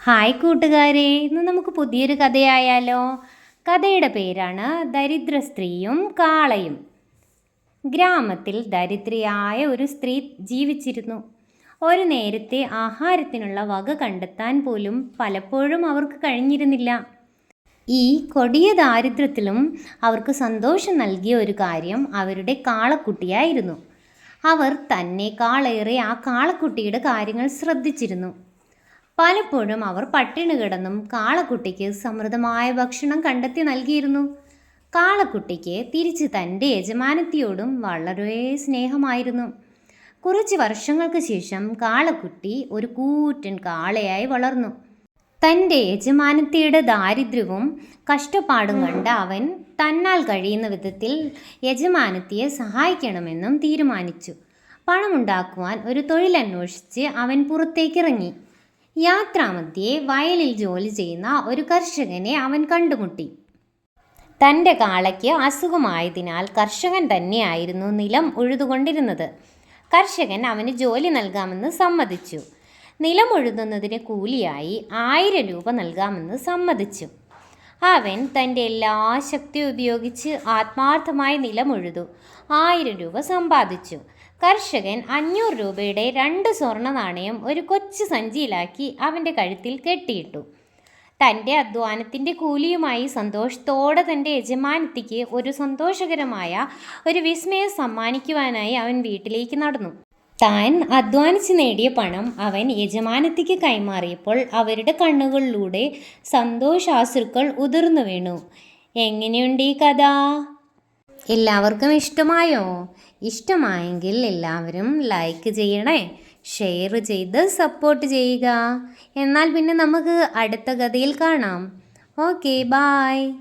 Hi കൂട്ടുകാരെ ഇന്ന് നമുക്ക് പുതിയൊരു കഥയായാലോ? കഥയുടെ പേരാണ് ദരിദ്ര സ്ത്രീയും കാളയും. ഗ്രാമത്തിൽ ദരിദ്രയായ ഒരു സ്ത്രീ ജീവിച്ചിരുന്നു. ഒരു നേരത്തെ ആഹാരത്തിനുള്ള വക കണ്ടെത്താൻ പോലും പലപ്പോഴും അവർക്ക് കഴിഞ്ഞിരുന്നില്ല. ഈ കൊടിയ ദാരിദ്ര്യത്തിലും അവർക്ക് സന്തോഷം നൽകിയ ഒരു കാര്യം അവരുടെ കാളക്കുട്ടിയായിരുന്നു. അവർ തന്നെക്കാളേറെ ആ കാളക്കുട്ടിയുടെ കാര്യങ്ങൾ ശ്രദ്ധിച്ചിരുന്നു. പലപ്പോഴും അവർ പട്ടിണി കിടന്നും കാളക്കുട്ടിക്ക് സമൃദ്ധമായ ഭക്ഷണം കണ്ടെത്തി നൽകിയിരുന്നു. കാളക്കുട്ടിക്ക് തിരിച്ച് തന്റെ യജമാനത്തിയോടും വളരെ സ്നേഹമായിരുന്നു. കുറച്ച് വർഷങ്ങൾക്ക് ശേഷം കാളക്കുട്ടി ഒരു കൂറ്റൻ കാളയായി വളർന്നു. തന്റെ യജമാനത്തിയുടെ ദാരിദ്ര്യവും കഷ്ടപ്പാടും കണ്ട് അവൻ തന്നാൽ കഴിയുന്ന വിധത്തിൽ യജമാനത്തിയെ സഹായിക്കണമെന്നും തീരുമാനിച്ചു. പണമുണ്ടാക്കുവാൻ ഒരു തൊഴിലന്വേഷിച്ച് അവൻ പുറത്തേക്കിറങ്ങി. യാത്രാമധ്യേ വയലിൽ ജോലി ചെയ്യുന്ന ഒരു കർഷകനെ അവൻ കണ്ടുമുട്ടി. തന്റെ കാളയ്ക്ക് അസുഖമായതിനാൽ കർഷകൻ തന്നെയായിരുന്നു നിലം ഉഴുതുകൊണ്ടിരുന്നത്. കർഷകൻ അവന് ജോലി നൽകാമെന്ന് സമ്മതിച്ചു. നിലം ഉഴുതുന്നതിന് കൂലിയായി ആയിരം രൂപ നൽകാമെന്ന് സമ്മതിച്ചു. അവൻ തന്റെ എല്ലാ ശക്തിയും ഉപയോഗിച്ച് ആത്മാർത്ഥമായി നിലമുഴുതു. ആയിരം രൂപ സമ്പാദിച്ചു. കർഷകൻ അഞ്ഞൂറ് രൂപയുടെ രണ്ട് സ്വർണ നാണയം ഒരു കൊച്ചു സഞ്ചിയിലാക്കി അവന്റെ കഴുത്തിൽ കെട്ടിയിട്ടു. തന്റെ അധ്വാനത്തിന്റെ കൂലിയുമായി സന്തോഷത്തോടെ തന്റെ യജമാനത്തിക്ക് ഒരു സന്തോഷകരമായ ഒരു വിസ്മയം സമ്മാനിക്കുവാനായി അവൻ വീട്ടിലേക്ക് നടന്നു. താൻ അധ്വാനിച്ച് നേടിയ പണം അവൻ യജമാനത്തിക്ക് കൈമാറിയപ്പോൾ അവരുടെ കണ്ണുകളിലൂടെ സന്തോഷാശ്രുക്കൾ ഉതിർന്നു വീണു. എങ്ങനെയുണ്ട് ഈ കഥ? എല്ലാവർക്കും ഇഷ്ടമായോ? ഇഷ്ടമായെങ്കിൽ എല്ലാവരും ലൈക്ക് ചെയ്യണേ ഷെയർ ചെയ്ത് സപ്പോർട്ട് ചെയ്യുക. എന്നാൽ പിന്നെ നമുക്ക് അടുത്ത കഥയിൽ കാണാം. Okay bye